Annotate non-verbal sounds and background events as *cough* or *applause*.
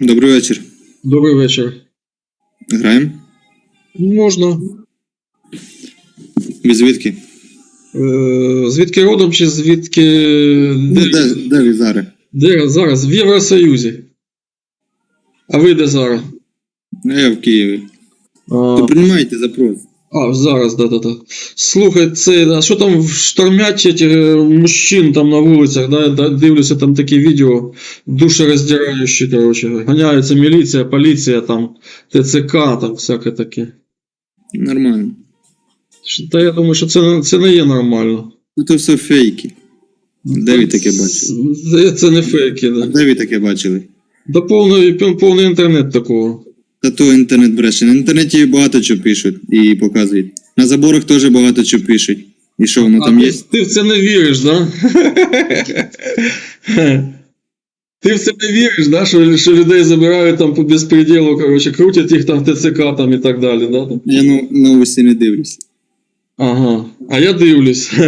Добрий вечір. Добрий вечір. Граємо? Можна. Ви звідки? Е, звідки родом чи звідки. Ну, Де, де, де ви зараз? де зараз? В Євросоюзі. А ви де зараз? Ну, я в Києві. А, То приймайте запрос. А зараз, да-да-да. Слухай, це, а що там штормять ці мужчин там на вулицях, да? да? Дивлюся там такі відео душероздираючі, коротше. Ганяється міліція, поліція, там, ТЦК, там всяке таке. Нормально. Та я думаю, що це, це не є нормально. Ну то все фейки. Де ви таке бачили? Це, це не фейки, А да. де ви таке бачили? Да повний, повний інтернет такого. Та то інтернет бреше. На інтернеті багато чого пишуть і показують. На заборах теж багато чого пишуть. І що воно а там ти, є? ти в це не віриш, да? *laughs* Ти в це не віриш, да? Що, що людей забирають там по безпреділу, коротше, крутять їх там в ТЦК там і так далі, да? Я ну, новості не дивлюсь. Ага. А я дивлюсь. *laughs*